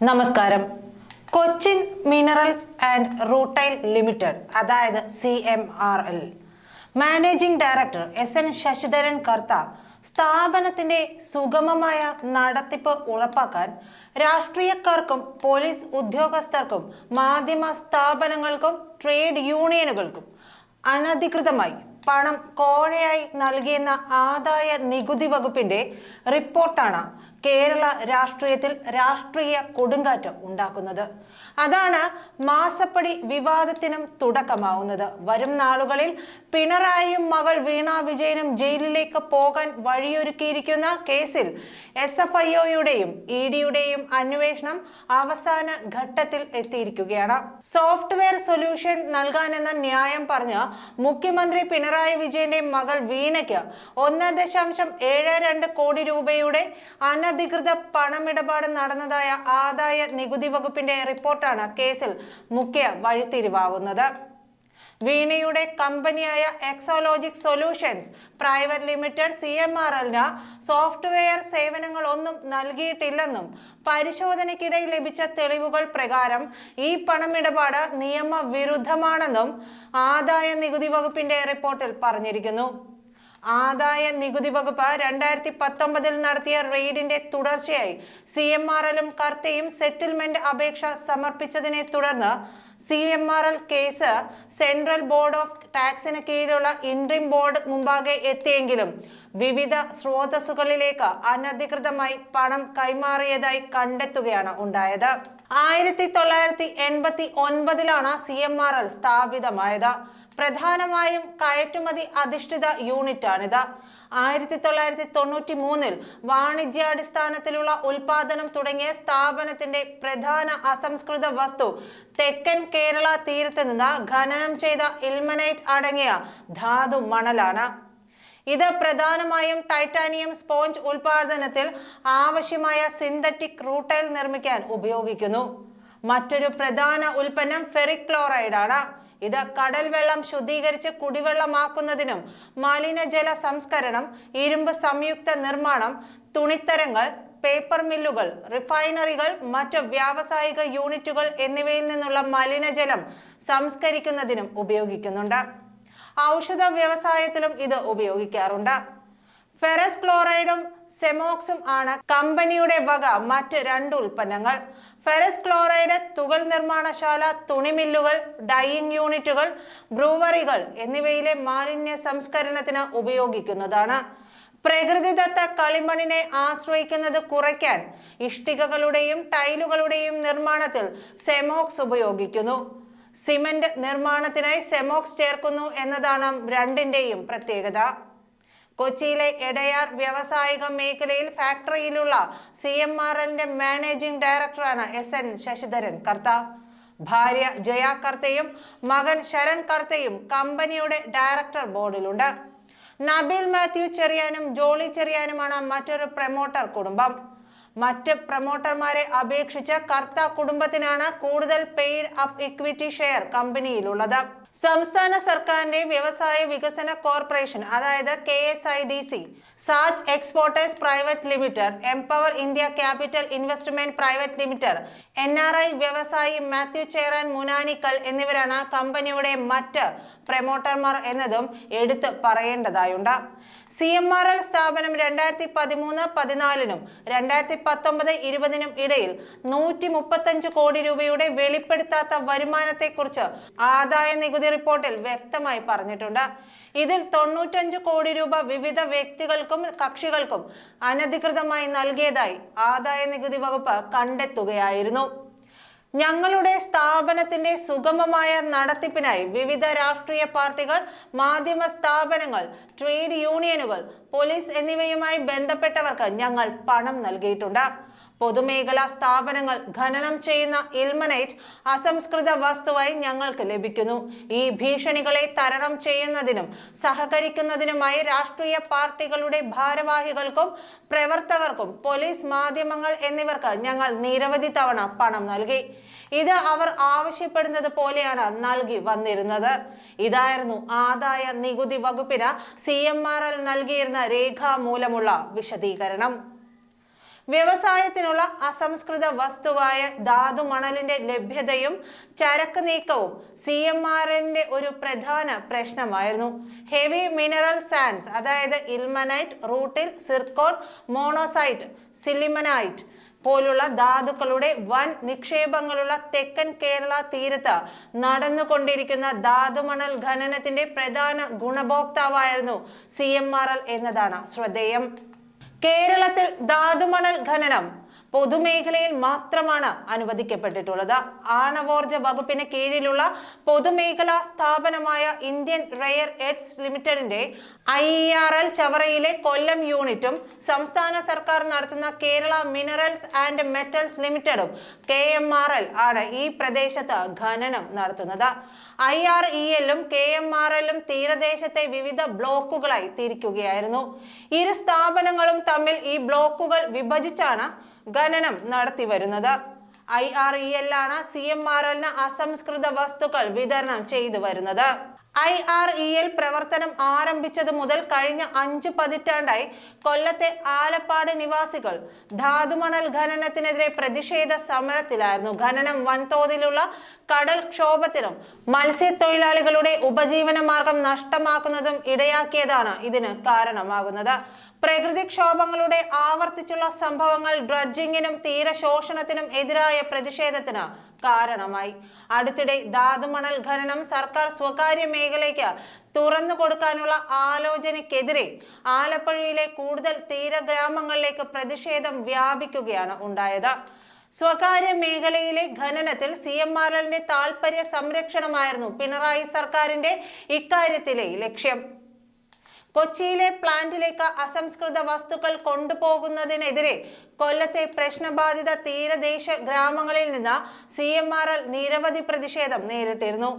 നമസ്കാരം. Cochin minerals and rutile limited അതായത് C M R L managing director S N Sasidharan Kartha സ്ഥാപനത്തിന്റെ സുഗമമായ നടത്തിപ്പ് ഉറപ്പാക്കാൻ രാഷ്ട്രീയക്കാർക്കും പോലീസ് ഉദ്യോഗസ്ഥർക്കും മാധ്യമ സ്ഥാപനങ്ങൾക്കും ട്രേഡ് യൂണിയനുകൾക്കും അനധികൃതമായി പണം കോഴയായി നൽകിയെന്ന ആദായ നികുതി വകുപ്പിന്റെ റിപ്പോർട്ടാണ് കേരള രാഷ്ട്രീയത്തിൽ രാഷ്ട്രീയ കൊടുങ്കാറ്റ് ഉണ്ടാക്കുന്നത്. അതാണ് മാസപ്പടി വിവാദത്തിനും തുടക്കമാവുന്നത്. വരും നാളുകളിൽ പിണറായിയും മകൾ വീണ വിജയനും ജയിലിലേക്ക് പോകാൻ വഴിയൊരുക്കിയിരിക്കുന്ന കേസിൽ എസ് എഫ് ഐ ഒയുടെയും ഇ ഡിയുടെയും അന്വേഷണം അവസാന ഘട്ടത്തിൽ എത്തിയിരിക്കുകയാണ്. സോഫ്റ്റ്വെയർ സൊല്യൂഷൻ നൽകാനെന്ന ന്യായം പറഞ്ഞ് മുഖ്യമന്ത്രി പിണറായി വിജയന്റെ മകൾ വീണയ്ക്ക് ഒന്ന് ദശാംശം ഏഴ് രണ്ട് കോടി രൂപയുടെ അനധികൃത പണമിടപാട് നടന്നതായ ആദായ നികുതി വകുപ്പിന്റെ റിപ്പോർട്ടാണ് കേസിൽ മുഖ്യ വഴിത്തിരിവാകുന്നത്. വീണയുടെ കമ്പനിയായ Exalogic solutions private limited C M R എല്ലിന് സോഫ്റ്റ്വെയർ സേവനങ്ങൾ ഒന്നും നൽകിയിട്ടില്ലെന്നും പരിശോധനയ്ക്കിടെ ലഭിച്ച തെളിവുകൾ പ്രകാരം ഈ പണമിടപാട് നിയമവിരുദ്ധമാണെന്നും ആദായ നികുതി വകുപ്പിന്റെ റിപ്പോർട്ടിൽ പറഞ്ഞിരിക്കുന്നു. ആദായ നികുതി വകുപ്പ് രണ്ടായിരത്തി പത്തൊമ്പതിൽ നടത്തിയ റെയ്ഡിന്റെ തുടർച്ചയായി സി എം ആർ എല്ലും കർത്തയും സെറ്റിൽമെന്റ് അപേക്ഷ സമർപ്പിച്ചതിനെ തുടർന്ന് C M R L case central board of ടാക്സിന് കീഴിലുള്ള ഇൻട്രീം ബോർഡ് മുമ്പാകെ എത്തിയെങ്കിലും വിവിധ സ്രോതസ്സുകളിലേക്ക് അനധികൃതമായി പണം കൈമാറിയതായി കണ്ടെത്തുകയാണ് ഉണ്ടായത്. ആയിരത്തി തൊള്ളായിരത്തി എൺപത്തി ഒൻപതിലാണ് സി എം ആർ എൽ സ്ഥാപിതമായത്. പ്രധാനമായും കയറ്റുമതി അധിഷ്ഠിത യൂണിറ്റാണിത്. ആയിരത്തി തൊള്ളായിരത്തി തൊണ്ണൂറ്റി മൂന്നിൽ വാണിജ്യാടിസ്ഥാനത്തിലുള്ള ഉൽപാദനം തുടങ്ങിയ സ്ഥാപനത്തിന്റെ പ്രധാന അസംസ്കൃത വസ്തു തെക്കൻ കേരള തീരത്ത് നിന്ന് ഖനനം ചെയ്ത ഇൽമനൈറ്റ് അടങ്ങിയ ധാതു മണലാണ്. ഇത് പ്രധാനമായും ടൈറ്റാനിയം സ്പോഞ്ച് ഉൽപാദനത്തിൽ ആവശ്യമായ സിന്തറ്റിക് റൂട്ടൈൽ നിർമ്മിക്കാൻ ഉപയോഗിക്കുന്നു. മറ്റൊരു പ്രധാന ഉൽപ്പന്നം ഫെറിക് ക്ലോറൈഡ് ആണ് ഇത് കടൽ വെള്ളം ശുദ്ധീകരിച്ച് കുടിവെള്ളമാക്കുന്നതിനും മലിനജല സംസ്കരണം ഇരുമ്പ് സംയുക്ത നിർമ്മാണം തുണിത്തരങ്ങൾ പേപ്പർ മില്ലുകൾ റിഫൈനറികൾ മറ്റ് വ്യാവസായിക യൂണിറ്റുകൾ എന്നിവയിൽ നിന്നുള്ള മലിനജലം സംസ്കരിക്കുന്നതിനും ഉപയോഗിക്കുന്നുണ്ട്. ഔഷധ വ്യവസായത്തിലും ഇത് ഉപയോഗിക്കാറുണ്ട്. ഫെറസ് ക്ലോറൈഡും സെമോക്സും ആണ്. കമ്പനിയുടെ വക മറ്റ് രണ്ട് ഉൽപ്പന്നങ്ങൾ. ഫെറസ് ക്ലോറൈഡ് തുകൽ നിർമ്മാണശാല തുണിമില്ലുകൾ ഡൈയിങ് യൂണിറ്റുകൾ ബ്രൂവറികൾ എന്നിവയിലെ മാലിന്യ സംസ്കരണത്തിന് ഉപയോഗിക്കുന്നതാണ്. പ്രകൃതിദത്ത കളിമണ്ണിനെ ആശ്രയിക്കുന്നത് കുറയ്ക്കാൻ ഇഷ്ടികകളുടെയും ടൈലുകളുടെയും നിർമ്മാണത്തിൽ സെമോക്സ് ഉപയോഗിക്കുന്നു. സിമന്റ് നിർമ്മാണത്തിനായി സെമോക്സ് ചേർക്കുന്നു എന്നതാണ് രണ്ടിന്റെയും പ്രത്യേകത. കൊച്ചിയിലെ എടയാർ വ്യാവസായിക മേഖലയിൽ ഫാക്ടറിയിലുള്ള സി എം ആർ എല്ലിന്റെ മാനേജിംഗ് ഡയറക്ടറാണ് എസ് എൻ ശശിധരൻ. കർത്ത ഭാര്യ ജയ കർത്തയും മകൻ ശരൺ കർത്തയും കമ്പനിയുടെ ഡയറക്ടർ ബോർഡിലുണ്ട്. നബീൽ മാത്യു ചെറിയാനും ജോളി ചെറിയാനുമാണ് മറ്റൊരു പ്രൊമോട്ടർ കുടുംബം. മറ്റ് പ്രൊമോട്ടർമാരെ അപേക്ഷിച്ച് കർത്ത കുടുംബത്തിനാണ് കൂടുതൽ പെയ്ഡ് അപ്പ് ഇക്വിറ്റി ഷെയർ കമ്പനിയിലുള്ളത്. സംസ്ഥാന സർക്കാരിന്റെ വ്യവസായ വികസന കോർപ്പറേഷൻ അതായത് K S I D C Saj exporters private limited empower India capital investment private limited N R I വ്യവസായി മാത്യു ചേറാൻ മുനാനിക്കൽ എന്നിവരാണ് കമ്പനിയുടെ മറ്റ് പ്രമോട്ടർമാർ എന്നതും എടുത്തു പറയേണ്ടതായുണ്ട്. സി എം ആർ എൽ സ്ഥാപനം രണ്ടായിരത്തി പതിമൂന്ന് പതിനാലിനും രണ്ടായിരത്തി പത്തൊമ്പത് ഇരുപതിനും ഇടയിൽ നൂറ്റി മുപ്പത്തഞ്ച് കോടി രൂപയുടെ വെളിപ്പെടുത്താത്ത വരുമാനത്തെക്കുറിച്ച് ആദായ നികുതി റിപ്പോർട്ടിൽ വ്യക്തമായി പറഞ്ഞിട്ടുണ്ട്. ഇതിൽ തൊണ്ണൂറ്റഞ്ച് കോടി രൂപ വിവിധ വ്യക്തികൾക്കും കക്ഷികൾക്കും അനധികൃതമായി നൽകിയതായി ആദായ നികുതി വകുപ്പ് കണ്ടെത്തുകയായിരുന്നു. ഞങ്ങളുടെ സ്ഥാപനത്തിന്റെ സുഗമമായ നടത്തിപ്പിനായി വിവിധ രാഷ്ട്രീയ പാർട്ടികൾ മാധ്യമ സ്ഥാപനങ്ങൾ ട്രേഡ് യൂണിയനുകൾ പോലീസ് എന്നിവയുമായി ബന്ധപ്പെട്ടവർക്ക് ഞങ്ങൾ പണം നൽകിയിട്ടുണ്ട്. പൊതുമേഖലാ സ്ഥാപനങ്ങൾ ഖനനം ചെയ്യുന്ന ഇൽമനൈറ്റ് അസംസ്കൃത വസ്തുവായി ഞങ്ങൾക്ക് ലഭിക്കുന്നു. ഈ ഭീഷണികളെ തരണം ചെയ്യുന്നതിനും സഹകരിക്കുന്നതിനുമായി രാഷ്ട്രീയ പാർട്ടികളുടെ ഭാരവാഹികൾക്കും പ്രവർത്തകർക്കും പോലീസ് മാധ്യമങ്ങൾ എന്നിവർക്ക് ഞങ്ങൾ നിരവധി തവണ പണം നൽകി. ഇത് അവർ ആവശ്യപ്പെടുന്നത് പോലെയാണ് നൽകി വന്നിരുന്നത്. ഇതായിരുന്നു ആദായ നികുതി വകുപ്പിന് സി എം ആർ എൽ നൽകിയിരുന്ന രേഖാമൂലമുള്ള വിശദീകരണം. വ്യവസായത്തിനുള്ള അസംസ്കൃത വസ്തുവായ ധാതു മണലിന്റെ ലഭ്യതയും ചരക്ക് നീക്കവും സി എം ആറിന്റെ ഒരു പ്രധാന പ്രശ്നമായിരുന്നു. ഹെവി മിനറൽ സാൻഡ്സ് അതായത് ilmenite rutile zircon monazite sillimanite പോലുള്ള ധാതുക്കളുടെ വൻ നിക്ഷേപങ്ങളുള്ള തെക്കൻ കേരള തീരത്ത് നടന്നുകൊണ്ടിരിക്കുന്ന ധാതുമണൽ ഖനനത്തിന്റെ പ്രധാന ഗുണഭോക്താവായിരുന്നു സി എം ആർ എൽ എന്നതാണ് ശ്രദ്ധേയം. കേരളത്തിൽ ധാതുമണൽ ഖനനം പൊതുമേഖലയിൽ മാത്രമാണ് അനുവദിക്കപ്പെട്ടിട്ടുള്ളത്. ആണവോർജ വകുപ്പിന് കീഴിലുള്ള പൊതുമേഖലാ സ്ഥാപനമായ ഇന്ത്യൻ റെയർ എഡ്സ് ലിമിറ്റഡിന്റെ ഐ ആർ എൽ ചവറയിലെ കൊല്ലം യൂണിറ്റും സംസ്ഥാന സർക്കാർ നടത്തുന്ന കേരള മിനറൽസ് ആൻഡ് മെറ്റൽസ് ലിമിറ്റഡും കെ എം ആർ എൽ ആണ് ഈ പ്രദേശത്ത് ഖനനം നടത്തുന്നത്. ഐ ആർ ഇ എല്ലും കെ എം ആർ എല്ലും തീരദേശത്തെ വിവിധ ബ്ലോക്കുകളായി തിരിക്കുകയായിരുന്നു. ഇരു സ്ഥാപനങ്ങളും തമ്മിൽ ഈ ബ്ലോക്കുകൾ വിഭജിച്ചാണ് ഖനനം നടത്തി വരുന്നത് ഐ ആർ ഇ എൽ ആണ് സി എം ആർ എല്ലിന് അസംസ്കൃത വസ്തുക്കൾ വിതരണം ചെയ്തു വരുന്നത് ഐ ആർ ഇ എൽ പ്രവർത്തനം ആരംഭിച്ചത് മുതൽ കഴിഞ്ഞ അഞ്ച് പതിറ്റാണ്ടായി കൊല്ലത്തെ ആലപ്പാട് നിവാസികൾ ധാതുമണൽ ഖനനത്തിനെതിരെ പ്രതിഷേധ സമരത്തിലായിരുന്നു. ഖനനം വൻതോതിലുള്ള കടൽ ക്ഷോഭത്തിനും മത്സ്യത്തൊഴിലാളികളുടെ ഉപജീവന മാർഗം നഷ്ടമാക്കുന്നതും ഇടയാക്കിയതാണ് ഇതിന് കാരണമാകുന്നത്. പ്രകൃതിക്ഷോഭങ്ങളുടെ ആവർത്തിച്ചുള്ള സംഭവങ്ങൾ ഡ്രഡ്ജിങ്ങിനും തീരശോഷണത്തിനും എതിരായ പ്രതിഷേധത്തിന് കാരണമായി. അടുത്തിടെ ധാതുമണൽ ഖനനം സർക്കാർ സ്വകാര്യ മേഖലയ്ക്ക് തുറന്നു കൊടുക്കാനുള്ള ആലോചനയ്ക്കെതിരെ ആലപ്പുഴയിലെ കൂടുതൽ തീരഗ്രാമങ്ങളിലേക്ക് പ്രതിഷേധം വ്യാപിക്കുകയാണ് ഉണ്ടായത്. സ്വകാര്യ മേഖലയിലെ ഖനനത്തിൽ സി എം ആർ എല്ലിന്റെ താൽപര്യ സംരക്ഷണമായിരുന്നു പിണറായി സർക്കാരിന്റെ ഇക്കാര്യത്തിലെ ലക്ഷ്യം. കൊച്ചിയിലെ പ്ലാന്റിലേക്ക് അസംസ്കൃത വസ്തുക്കൾ കൊണ്ടുപോകുന്നതിനെതിരെ കൊല്ലത്തെ പ്രശ്നബാധിത തീരദേശ ഗ്രാമങ്ങളിൽ നിന്ന് സി എം ആർ എൽ നിരവധി പ്രതിഷേധം നേരിട്ടിരുന്നു.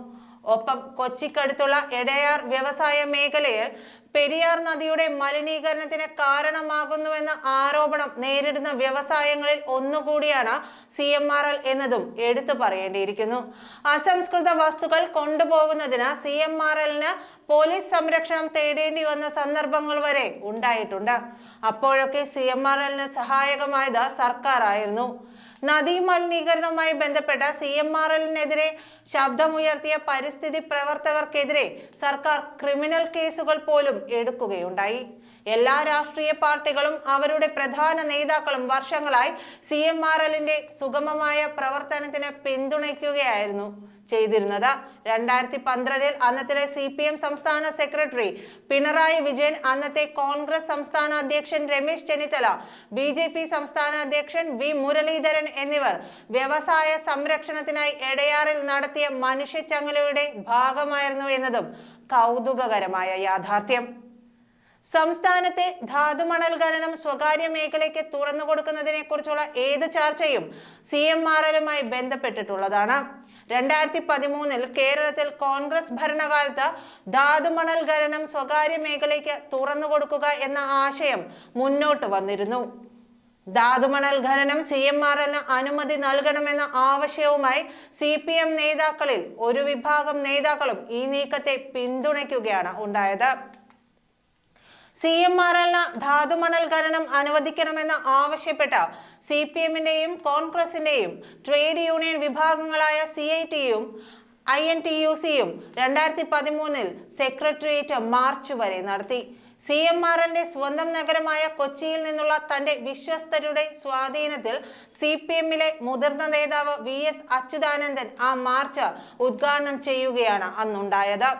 ഒപ്പം കൊച്ചിക്കടുത്തുള്ള എടയാർ വ്യവസായ മേഖലയിൽ പെരിയാർ നദിയുടെ മലിനീകരണത്തിന് കാരണമാകുന്നുവെന്ന ആരോപണം നേരിടുന്ന വ്യവസായങ്ങളിൽ ഒന്നുകൂടിയാണ് സി എം ആർ എൽ എന്നതും എടുത്തു പറയേണ്ടിയിരിക്കുന്നു. അസംസ്കൃത വസ്തുക്കൾ കൊണ്ടുപോകുന്നതിന് സി എം ആർ എല്ലിന് പോലീസ് സംരക്ഷണം തേടേണ്ടി വന്ന സന്ദർഭങ്ങൾ വരെ ഉണ്ടായിട്ടുണ്ട്. അപ്പോഴൊക്കെ സി എം ആർ എല്ലിന് സഹായകമായത് സർക്കാർ ആയിരുന്നു നദീ മലിനീകരണവുമായി ബന്ധപ്പെട്ട സി എം ആർ എല്ലിനെതിരെ ശബ്ദമുയർത്തിയ പരിസ്ഥിതി പ്രവർത്തകർക്കെതിരെ സർക്കാർ ക്രിമിനൽ കേസുകൾ പോലും എടുക്കുകയുണ്ടായി. എല്ലാ രാഷ്ട്രീയ പാർട്ടികളും അവരുടെ പ്രധാന നേതാക്കളും വർഷങ്ങളായി സി എം ആർ എല്ലിന്റെ സുഗമമായ പ്രവർത്തനത്തിന് പിന്തുണയ്ക്കുകയായിരുന്നു. ചെയ്തിരുന്നത്. രണ്ടായിരത്തി പന്ത്രണ്ടിൽ അന്നത്തെ സി പി എം സംസ്ഥാന സെക്രട്ടറി പിണറായി വിജയൻ അന്നത്തെ കോൺഗ്രസ് സംസ്ഥാന അധ്യക്ഷൻ Ramesh Chennithala B J P സംസ്ഥാന അധ്യക്ഷൻ വി മുരളീധരൻ എന്നിവർ വ്യവസായ സംരക്ഷണത്തിനായി എടയാറിൽ നടത്തിയ മനുഷ്യച്ചങ്ങലയുടെ ഭാഗമായിരുന്നു എന്നതും കൗതുകകരമായ യാഥാർത്ഥ്യം. സംസ്ഥാനത്തെ ധാതുമണൽ ഖനനം സ്വകാര്യ മേഖലയ്ക്ക് തുറന്നു കൊടുക്കുന്നതിനെ കുറിച്ചുള്ള ഏത് ചർച്ചയും സി എം ആർ എല്ലുമായി ബന്ധപ്പെട്ടിട്ടുള്ളതാണ്. രണ്ടായിരത്തി പതിമൂന്നിൽ കേരളത്തിൽ കോൺഗ്രസ് ഭരണകാലത്ത് ധാതുമണൽ ഖനനം സ്വകാര്യ മേഖലയ്ക്ക് തുറന്നു കൊടുക്കുക എന്ന ആശയം മുന്നോട്ട് വന്നിരുന്നു. ധാതുമണൽ ഖനനം സി എം ആർ എല്ലിന് അനുമതി നൽകണമെന്ന ആവശ്യവുമായി സി പി എം നേതാക്കളിൽ ഒരു വിഭാഗം നേതാക്കളും ഈ നീക്കത്തെ പിന്തുണയ്ക്കുകയാണ് ഉണ്ടായത്. സി എം ആർ എല്ലിന് ധാതുമണൽ ഖനനം അനുവദിക്കണമെന്ന് ആവശ്യപ്പെട്ട സി പി എമ്മിന്റെയും കോൺഗ്രസിന്റെയും ട്രേഡ് യൂണിയൻ വിഭാഗങ്ങളായ സി ഐ ടിയും ഐ എൻ ടി യു സിയും രണ്ടായിരത്തി പതിമൂന്നിൽ സെക്രട്ടേറിയറ്റ് മാർച്ച് വരെ നടത്തി. സി എം ആർ എല്ലിന്റെ സ്വന്തം നഗരമായ കൊച്ചിയിൽ നിന്നുള്ള തന്റെ വിശ്വസ്തരുടെ സ്വാധീനത്തിൽ സി പി എമ്മിലെ മുതിർന്ന നേതാവ് വി എസ് അച്യുതാനന്ദൻ ആ മാർച്ച് ഉദ്ഘാടനം ചെയ്യുകയാണ് അന്നുണ്ടായത്.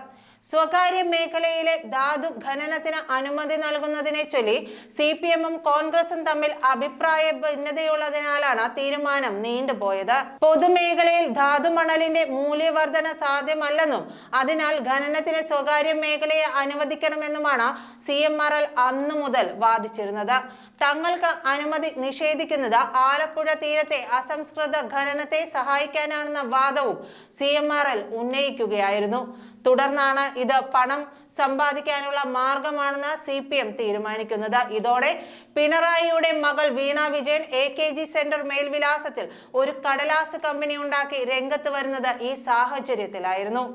സ്വകാര്യ മേഖലയിലെ ധാതു ഖനനത്തിന് അനുമതി നൽകുന്നതിനെ ചൊല്ലി സി പി എമ്മും കോൺഗ്രസും തമ്മിൽ അഭിപ്രായ ഭിന്നതയുള്ളതിനാലാണ് തീരുമാനം നീണ്ടുപോയത്. പൊതുമേഖലയിൽ ധാതു മണലിന്റെ മൂല്യവർധന സാധ്യമല്ലെന്നും അതിനാൽ ഖനനത്തിന് സ്വകാര്യ മേഖലയെ അനുവദിക്കണമെന്നുമാണ് സി എം ആർ എൽ അന്നു മുതൽ വാദിച്ചിരുന്നത്. തങ്ങൾക്ക് അനുമതി നിഷേധിക്കുന്നത് ആലപ്പുഴ തീരത്തെ അസംസ്കൃത ഖനനത്തെ സഹായിക്കാനാണെന്ന വാദവും സി എം ആർ എൽ ഉന്നയിക്കുകയായിരുന്നു. തുടർന്നാണ് ഇത് പണം സമ്പാദിക്കാനുള്ള മാർഗമാണെന്ന് സി പി എം തീരുമാനിക്കുന്നത്. ഇതോടെ പിണറായിയുടെ മകൾ Veena Vijayan A K G centre മേൽവിലാസത്തിൽ ഒരു കടലാസ് കമ്പനി ഉണ്ടാക്കി രംഗത്ത് വരുന്നത് ഈ സാഹചര്യത്തിലായിരുന്നു.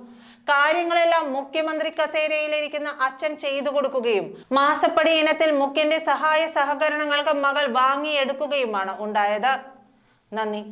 കാര്യങ്ങളെല്ലാം മുഖ്യമന്ത്രി കസേരയിലിരിക്കുന്ന അച്ഛൻ ചെയ്തു കൊടുക്കുകയും മാസപ്പടി ഇനത്തിൽ മുഖ്യന്റെ സഹായ സഹകരണങ്ങൾക്ക് മകൾ വാങ്ങിയെടുക്കുകയുമാണ് ഉണ്ടായത്. നന്ദി.